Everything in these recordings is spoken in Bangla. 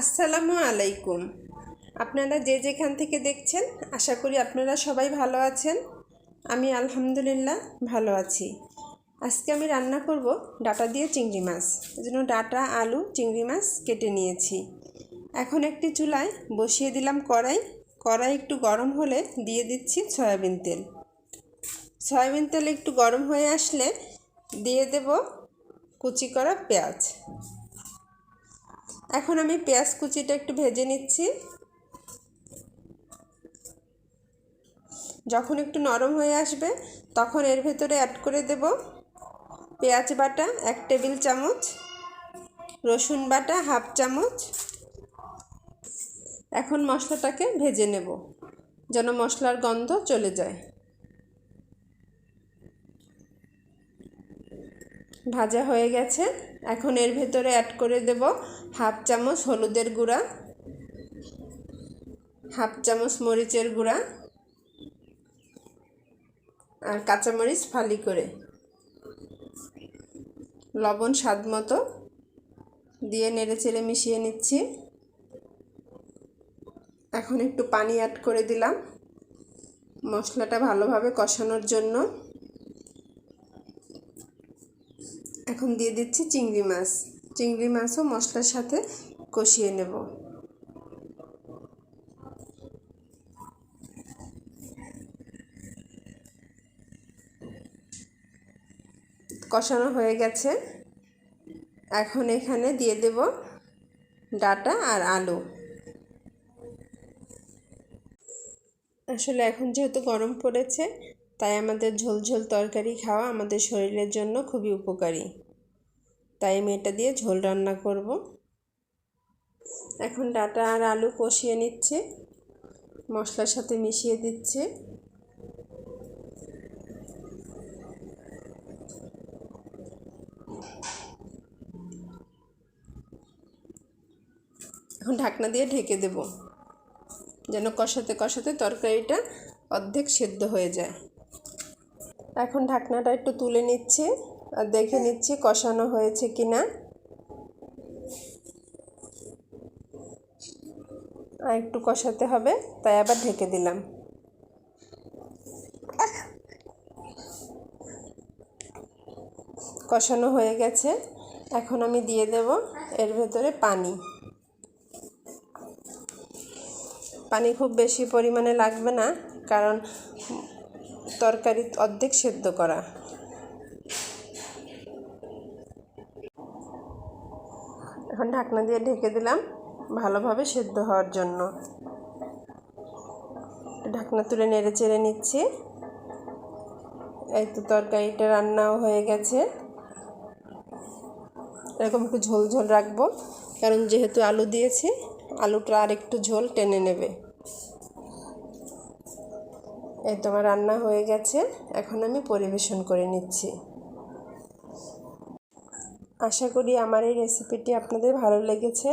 আসসালামু আলাইকুম। আপনারা যে যেখান থেকে দেখছেন, আশা করি আপনারা সবাই ভালো আছেন। আমি আলহামদুলিল্লাহ ভালো আছি। আজকে আমি রান্না করব ডাটা দিয়ে চিংড়ি মাছ। এজন্য ডাটা, আলু, চিংড়ি মাছ কেটে নিয়েছি। এখন একটি চুলায় বসিয়ে দিলাম কড়াই। কড়াই একটু গরম হলে দিয়ে দিচ্ছি সয়াবিন তেল। সয়াবিন তেল একটু গরম হয়ে আসলে দিয়ে দেব কুচি করা পেঁয়াজ। এখন আমি পেঁয়াজ কুচিটা একটু ভেজে নিচ্ছি। যখন একটু নরম হয়ে আসবে, তখন এর ভেতরে অ্যাড করে দেব পেঁয়াজ বাটা এক টেবিল চামচ, রসুন বাটা হাফ চামচ। এখন মশলাটাকে ভেজে নেব, যেন মশলার গন্ধ চলে যায়। ভাজা হয়ে গেছে। এখন এর ভেতরে অ্যাড করে দেব হাফ চামচ হলুদের গুঁড়া, হাফ চামচ মরিচের গুঁড়া আর কাঁচামরিচ ফালি করে। লবণ স্বাদ মতো দিয়ে নেড়ে চেড়ে মিশিয়ে নিচ্ছি। এখন একটু পানি অ্যাড করে দিলাম। মশলাটা ভালোভাবে কষানোর জন্য। এখন দিয়ে দিচ্ছি চিংড়ি মাছ। চিংড়ি মাছও মশলার সাথে কষিয়ে নেব। কষানো হয়ে গেছে। এখন এখানে দিয়ে দেব ডাটা আর আলু। আসলে এখন যেহেতু গরম পড়েছে তাই আমাদের ঝোল ঝোল তরকারি খাওয়া আমাদের শরীরের জন্য খুবই উপকারী। তাই আমি এটা দিয়ে ঝোল রান্না করব। এখন ডাটা আর আলু কষিয়ে নিচ্ছে। মশলার সাথে মিশিয়ে দিচ্ছে। এখন ঢাকনা দিয়ে ঢেকে দেব। যেন কষাতে কষাতে তরকারিটা অর্ধেক সেদ্ধ হয়ে যায়। এখন ঢাকনাটা একটু তুলে নিচ্ছি আর দেখে নিচ্ছি কষানো হয়েছে কি না আর একটু কষাতে হবে, তাই আবার ঢেকে দিলাম। কষানো হয়ে গেছে। এখন আমি দিয়ে দেব এর ভেতরে পানি। পানি খুব বেশি পরিমাণে লাগবে না, কারণ তরকারি অর্ধেক সেদ্ধ করা। এখন ঢাকনা দিয়ে ঢেকে দিলাম ভালোভাবে সেদ্ধ হওয়ার জন্য। ঢাকনা তুলে নেড়ে চেড়ে নিচ্ছি। এই তো তরকারিটা রান্নাও হয়ে গেছে। এরকম একটু ঝোল ঝোল রাখব, কারণ যেহেতু আলু দিয়েছি, আলুটা আর একটু ঝোল টেনে নেবে। এই তোমার রান্না হয়ে গেছে, এখন আমি পরিবেশন করে নিচ্ছি। আশা করি আমার এই রেসিপিটি আপনাদের ভালো লেগেছে।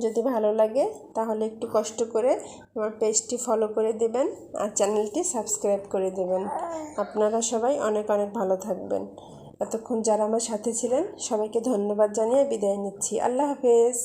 যদি ভালো লাগে, তাহলে একটু কষ্ট করে আমার পেজটি ফলো করে দেবেন আর চ্যানেলটি সাবস্ক্রাইব করে দেবেন। আপনারা সবাই অনেক অনেক ভালো থাকবেন। এতক্ষণ যারা আমার সাথে ছিলেন, সবাইকে ধন্যবাদ জানিয়ে বিদায় নিচ্ছি। আল্লাহ হাফেজ।